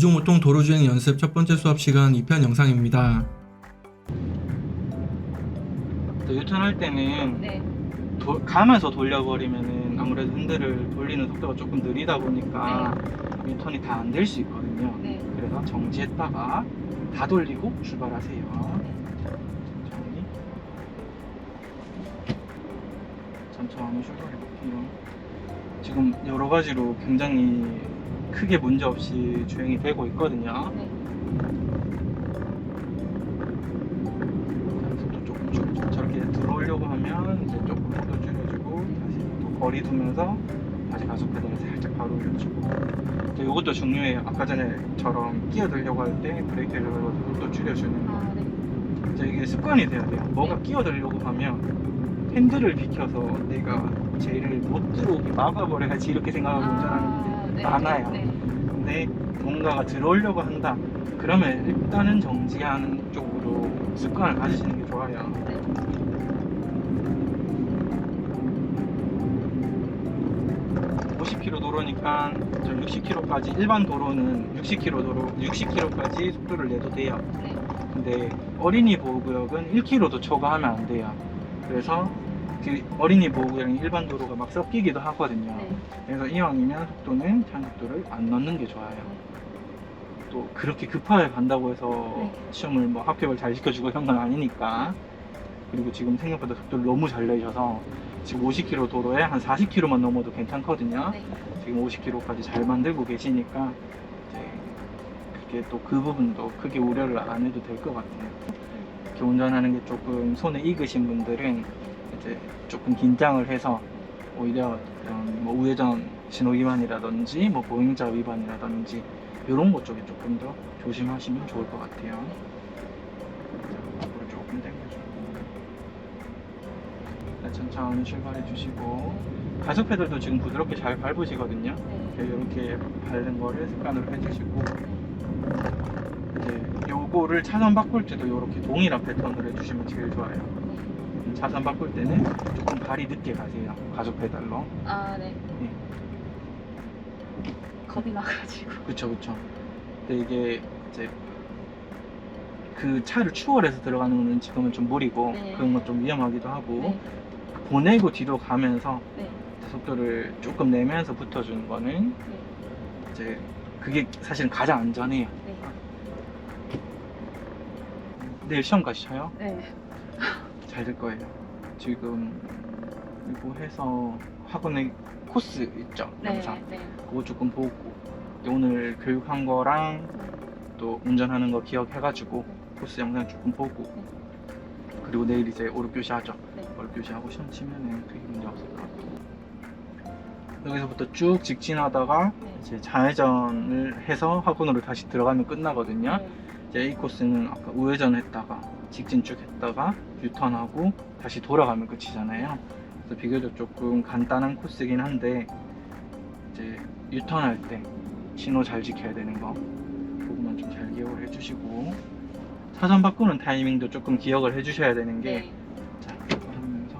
이종호통 도로주행 연습 첫 번째 수업 시간 2편 영상입니다. 유턴할 때는 네. 도- 가면서 돌려버리면은 아무래도 핸들을 돌리는 속도가 조금 느리다 보니까 유턴이 다 안 될 수 있거든요. 네. 그래서 정지했다가 다 돌리고 출발하세요. 천천히. 천천히 출발해볼게요. 지금 여러 가지로 굉장히 크게 문제 없이 주행이 되고 있거든요. 네. 속도 조금 줄여주고 저렇게 들어오려고 하면 이제 조금 속도 줄여주고 다시 또 거리 두면서 다시 가속 페달을 살짝 바로 올려주고 또 이것도 중요해요 아까 전에처럼 끼어들려고 할 때 브레이크를 밟아서 속도 줄여주는 거 아, 네. 이제 이게 습관이 돼야 돼요 뭐가 끼어들려고 하면 핸들을 비켜서 내가 쟤를 못 들어오게 막아버려야지 이렇게 생각하고 운전하는 분들이 네. 많아요 네. 근데 뭔가가 들어오려고 한다 그러면 일단은 정지하는 쪽으로 습관을 가지시는 게 좋아요 네. 50km 도로니까 저 60km까지 일반 도로는 60km 도로 60km까지 속도를 내도 돼요. 네. 근데 어린이 보호구역은 1km도 초과하면 안 돼요. 그래서 그 어린이 보호구역이 일반 도로가 막 섞이기도 하거든요. 네. 그래서 이왕이면 속도는 제한속도를 안 넣는 게 좋아요. 또 그렇게 급하게 간다고 해서 네. 시험을 뭐 합격을 잘 시켜주고 이런 건 아니니까. 그리고 지금 생각보다 속도를 너무 잘 내셔서 지금 50km 도로에 한 40km만 넘어도 괜찮거든요. 네. 지금 50km까지 잘 만들고 계시니까 이제 그게 또 그 부분도 크게 우려를 안 해도 될 것 같아요. 이렇게 운전하는 게 조금 손에 익으신 분들은 이제 조금 긴장을 해서 오히려 뭐 우회전 신호 위반이라든지 뭐 보행자 위반이라든지 이런 것 쪽에 조금 더 조심하시면 좋을 것 같아요. 앞으로 조금 당겨주고 네, 천천히 출발해 주시고 가속 페달도 지금 부드럽게 잘 밟으시거든요. 네. 이렇게 밟는 거를 습관으로 해주시고 이제 요거를 차선 바꿀 때도 이렇게 동일한 패턴으로 해주시면 제일 좋아요. 차선 바꿀 때는 조금 발이 늦게 가세요. 가속 페달로. 아, 네. 네. 겁이 나가지고. 그쵸 그쵸. 근데 이게 이제 그 차를 추월해서 들어가는 거는 지금은 좀 무리고 네. 그런 건 좀 위험하기도 하고 네. 보내고 뒤로 가면서 네. 속도를 조금 내면서 붙어주는 거는 네. 이제 그게 사실은 가장 안전해요. 네. 내일 시험 가시죠? 네. 잘 될 거예요. 지금 이거 해서 학원의 코스 있죠? 네. 영상. 네. 그거 조금 보고 오늘 교육한 거랑 또 운전하는 거 기억해가지고 코스 영상 조금 보고 그리고 내일 이제 오륙교시 하죠. 네. 오륙교시 하고 시험 치면은 크게 문제 없을 것 같아요. 여기서부터 쭉 직진하다가 네. 이제 좌회전을 해서 학원으로 다시 들어가면 끝나거든요. 네. 이제 A 코스는 아까 우회전 했다가 직진 쭉 했다가 유턴하고 다시 돌아가면 끝이잖아요. 그래서 비교적 조금 간단한 코스긴 한데 이제 유턴할 때 신호 잘 지켜야 되는 거 그것만 좀 잘 기억을 해주시고 차선 바꾸는 타이밍도 조금 기억을 해주셔야 되는 게 네. 자, 하면서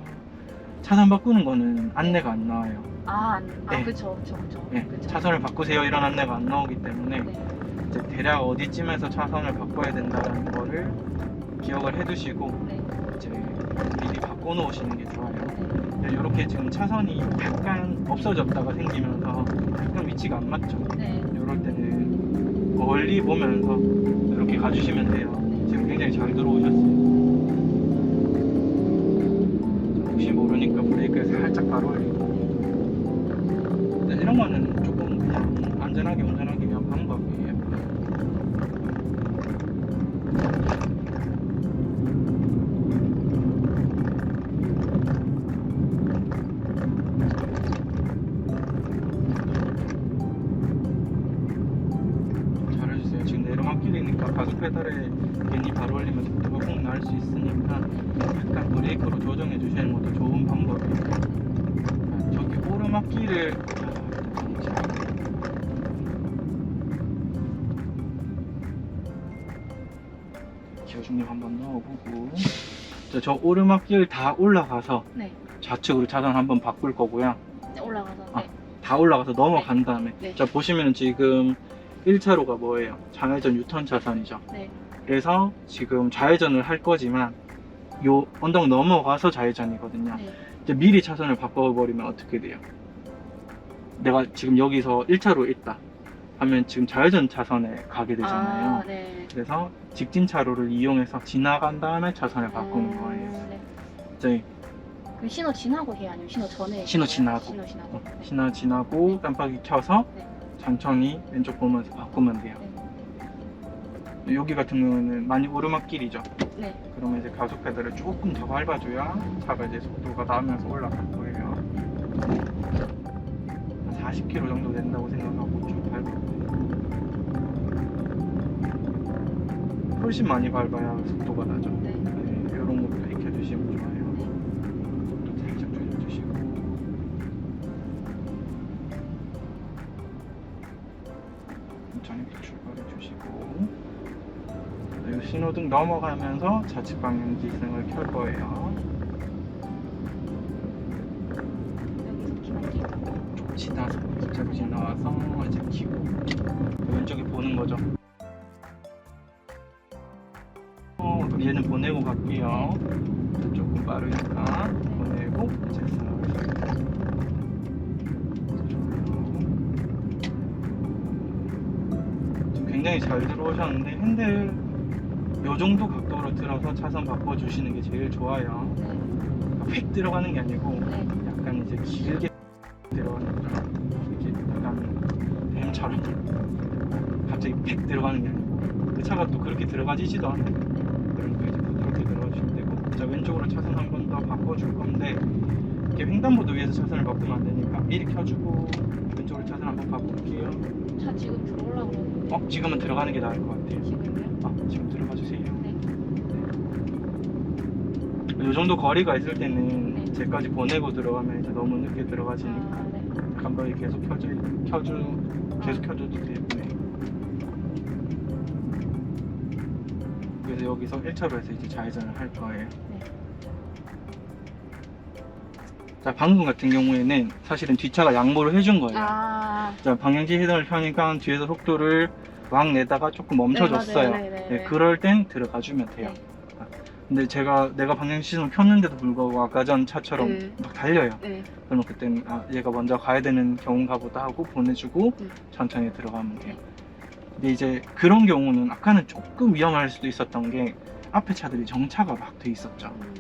차선 바꾸는 거는 안내가 안 나와요. 아, 안- 아, 네. 그쵸, 그쵸, 그쵸. 예, 그쵸. 차선을 바꾸세요 이런 안내가 안 나오기 때문에 네. 이제 대략 어디쯤에서 차선을 바꿔야 된다는 거를 기억을 해두시고 네. 이제 미리 바꿔놓으시는 게 좋아요. 네. 이렇게 지금 차선이 약간 없어졌다가 생기면서 약간 위치가 안 맞죠. 네. 이럴 때는 멀리 보면서 이렇게 가주시면 돼요. 지금 굉장히 잘 들어오셨어요. 혹시 모르니까 브레이크를 살짝 바로 올리고 이런 거는 오르막길을 기어중립 한번 넣어보고 저, 저 오르막길 다 올라가서 네. 좌측으로 차선 한번 바꿀 거고요. 네. 올라가서. 아. 네. 다 올라가서 넘어간 다음에 네. 자 보시면 지금 1차로가 뭐예요? 좌회전 유턴 차선이죠. 네. 그래서 지금 좌회전을 할 거지만 요 언덕 넘어가서 좌회전이거든요. 네. 이제 미리 차선을 바꿔버리면 어떻게 돼요? 내가 지금 여기서 1차로 있다 하면 지금 좌회전 차선에 가게 되잖아요. 아, 네. 그래서 직진 차로를 이용해서 지나간 다음에 차선을 바꾸는 음, 거예요. 네. 이제 그럼 신호 지나고 해야 아니면 신호 전에? 신호? 지나고. 신호 지나고. 어, 네. 신호 지나고 깜빡이 켜서 네. 천천히 왼쪽 보면서 바꾸면 돼요. 여기 같은 경우는 많이 오르막길이죠. 네. 그러면 이제 가속 페달을 조금 더 밟아줘야 차가 이제 속도가 나면서 올라갈 거예요. 한 40km 정도 된다고 생각하고 좀 밟아요. 훨씬 많이 밟아야 속도가 나죠. 네. 네, 이런 것도 익혀주시면 좋아요. 또 살짝 줄여주시고. 천천히 또 출발해 주시고. 이 신호등 넘어가면서 좌측 방향 기승을 켤 거예요. 좀 지나서 진짜로 지나와서 이제 키고 왼쪽에 보는 거죠. 어, 얘는 보내고 갈게요. 조금 빠르니까 보내고 이제 굉장히 잘 들어오셨는데 핸들 요 정도 각도로 들어서 차선 바꿔주시는 게 제일 좋아요. 네. 휙 들어가는 게 아니고 네. 약간 이제 길게. 이렇게 약간 뱀처럼 갑자기 팩 들어가는 게 아니고 그 차가 또 그렇게 들어가지지도 않아요. 그러니까 이제 부드럽게 들어가주시면 되고 자 왼쪽으로 차선 한 번 더 바꿔줄 건데 이렇게 횡단보도 위에서 차선을 바꾸면 안 되니까 미리 켜주고 왼쪽으로 차선 한번 바꿀게요. 차 지금 들어오려고 그러는데. 어 지금은 들어가는 게 나을 것 같아요. 지금요? 아 지금 들어가 주세요. 네. 이 정도 거리가 있을 때는 네. 제까지 보내고 들어가면 이제 너무 늦게 들어가지니까 아, 네. 깜빡이 계속 켜줘, 켜주, 계속 켜줘도. 네. 그래서 여기서 1차로에서 이제 좌회전을 할 거예요. 네. 자, 방금 같은 경우에는 사실은 뒷차가 양보를 해준 거예요. 아. 자, 방향지 헤드를 펴니까 뒤에서 속도를 막 내다가 조금 멈춰줬어요. 네, 맞아요. 네, 네, 네, 네. 그럴 땐 들어가주면 돼요. 네. 근데 제가 내가 방향 시선을 켰는데도 불구하고 아까 전 차처럼 네. 막 달려요. 네. 그러면 그때는 아, 얘가 먼저 가야 되는 경우인가 보다 하고 보내주고 음. 천천히 들어가면 돼요. 네. 근데 이제 그런 경우는 아까는 조금 위험할 수도 있었던 게 앞에 차들이 정차가 막 돼 있었죠. 음,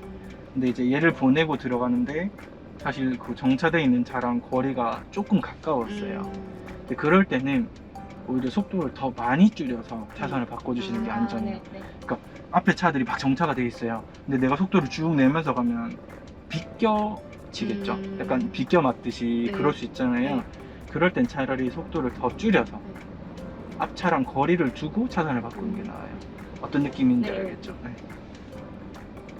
근데 이제 얘를 보내고 들어가는데 사실 그 정차돼 있는 차랑 거리가 조금 가까웠어요. 음. 근데 그럴 때는 오히려 속도를 더 많이 줄여서 차선을 바꿔주시는 게 아, 안전해요. 네, 네. 앞에 차들이 막 정차가 돼 있어요. 근데 내가 속도를 쭉 내면서 가면 비껴지겠죠. 음. 약간 비껴 맞듯이 네. 그럴 수 있잖아요. 네. 그럴 땐 차라리 속도를 더 줄여서 앞 차랑 거리를 두고 차선을 바꾸는 게 나아요. 어떤 느낌인지 네. 알겠죠? 네.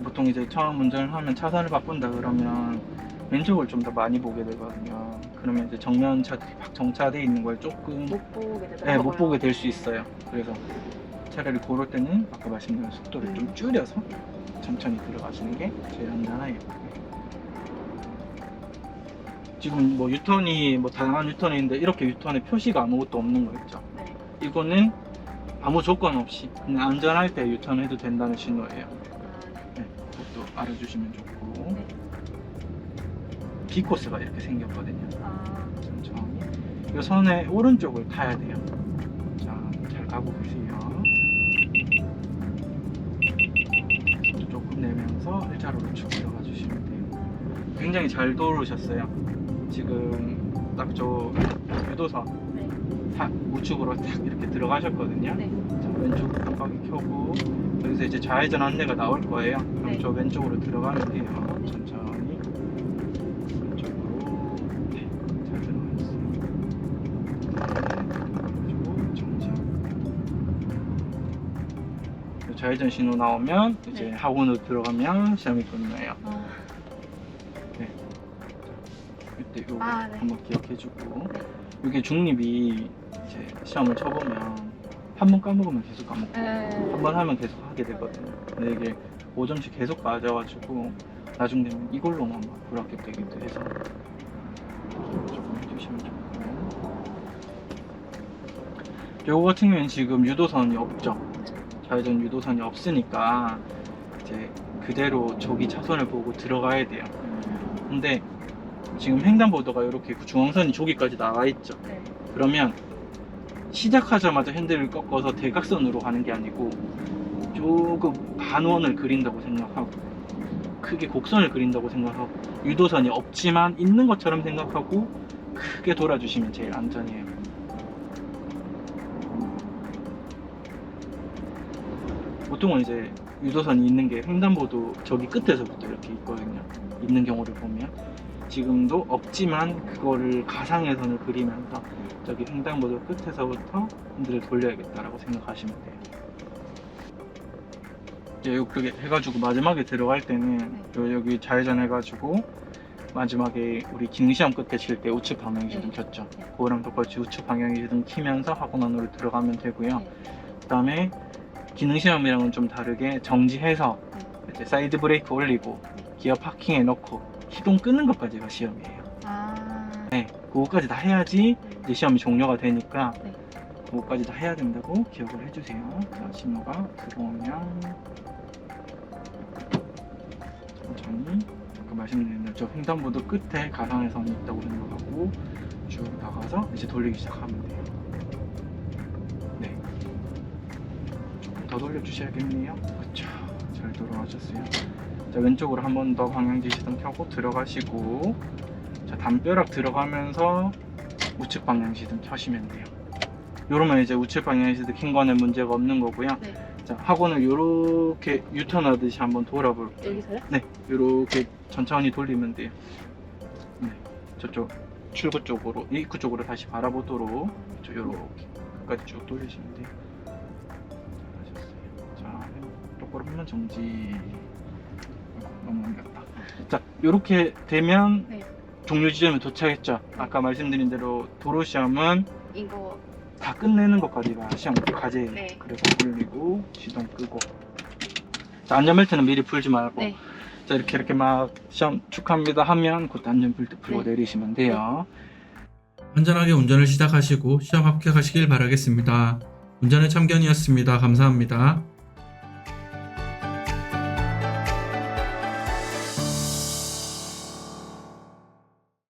보통 이제 처음 운전을 하면 차선을 바꾼다 그러면 왼쪽을 좀 더 많이 보게 되거든요. 그러면 이제 정면 차들이 막 정차돼 있는 걸 조금 못 보게 되더라고요. 네, 못 보게 될 수 있어요. 그래서 차라리 그럴 때는 아까 말씀드린 속도를 좀 줄여서 천천히 들어가시는 게 제일 안전해요. 지금 뭐 유턴이 뭐 다양한 유턴이 있는데 이렇게 유턴에 표시가 아무것도 없는 거 있죠. 네. 이거는 아무 조건 없이 그냥 안전할 때 유턴해도 된다는 신호예요. 아, 네. 네, 그것도 알아주시면 좋고 네. B 코스가 이렇게 생겼거든요. 아, 천천히 이 선의 오른쪽을 타야 돼요. 자, 잘 가고 계세요. 속도 조금 내면서 1차로로 쭉 들어가 주시면 돼요. 굉장히 잘 돌으셨어요. 지금 딱 저 유도선 네. 사- 우측으로 딱 이렇게 들어가셨거든요. 네. 자, 왼쪽으로 깜빡이 켜고 여기서 이제 좌회전 안내가 나올 거예요. 그럼 네. 저 왼쪽으로 들어가면 돼요. 좌회전 신호 나오면 이제 네. 학원으로 들어가면 시험이 끝나요. 아, 이때 요거 아, 네. 한번 기억해주고 네. 이게 중립이 이제 시험을 쳐보면 한 번 까먹으면 계속 까먹고 네. 한번 하면 계속 하게 되거든요. 근데 이게 5점씩 계속 맞아가지고 나중 되면 이걸로만 막 불합격되기도 해서 좀 해주시면 좋고 요거 같은 경우는 지금 유도선이 없죠. 좌회전 유도선이 없으니까 이제 그대로 저기 차선을 보고 들어가야 돼요. 음. 근데 지금 횡단보도가 이렇게 중앙선이 저기까지 나와 있죠. 네. 그러면 시작하자마자 핸들을 꺾어서 대각선으로 가는 게 아니고 조금 반원을 그린다고 생각하고 크게 곡선을 그린다고 생각하고 유도선이 없지만 있는 것처럼 생각하고 크게 돌아주시면 제일 안전해요. 보통은 이제 유도선이 있는 게 횡단보도 저기 끝에서부터 이렇게 있거든요. 있는 경우를 보면 지금도 없지만 그거를 가상의 선을 그리면서 저기 횡단보도 끝에서부터 핸들을 돌려야겠다라고 생각하시면 돼요. 이제 이렇게 해가지고 마지막에 들어갈 때는 요 여기 좌회전 해가지고 마지막에 우리 기능시험 끝에 칠 때 우측 방향시등 네. 켰죠. 네. 그거랑 똑같이 우측 방향시등 키면서 학원 안으로 들어가면 되고요. 네. 그다음에 기능 시험이랑은 좀 다르게 정지해서 이제 사이드 브레이크 올리고 기어 파킹에 넣고 시동 끄는 것까지가 시험이에요. 아. 네, 그거까지 다 해야지 이제 시험이 종료가 되니까 네. 그거까지 다 해야 된다고 기억을 해주세요. 자, 신호가 들어오면 천천히 아까 말씀드린 대로 저 횡단보도 끝에 가상의 선이 있다고 생각하고 쭉 나가서 이제 돌리기 시작하면 돼요. 더 돌려주셔야겠네요. 그쵸. 잘 돌아가셨어요. 자, 왼쪽으로 한 번 더 방향지 시동 켜고 들어가시고 자, 담벼락 들어가면서 우측 방향 시동 켜시면 돼요. 요러면 이제 우측 방향 시동 킨 거는 문제가 없는 거고요. 네. 자, 학원을 요렇게 유턴하듯이 한번 돌아볼게요. 여기서요? 네, 요렇게 천천히 돌리면 돼요. 네, 저쪽 출구 쪽으로, 입구 쪽으로 다시 바라보도록 저 요렇게 끝까지 쭉 돌리시면 돼요. 1년 정지 너무 어렵다 자 이렇게 되면 네. 종료 지점에 도착했죠 아까 말씀드린 대로 도로 시험은 이거 다 끝내는 것까지가 시험 과제 네. 그래서 올리고 시동 끄고 자 안전벨트는 미리 풀지 말고 네. 자 이렇게 이렇게 막 시험 축하합니다 하면 곧 안전벨트 풀고 네. 내리시면 돼요 네. 안전하게 운전을 시작하시고 시험 합격하시길 바라겠습니다 운전의 참견이었습니다 감사합니다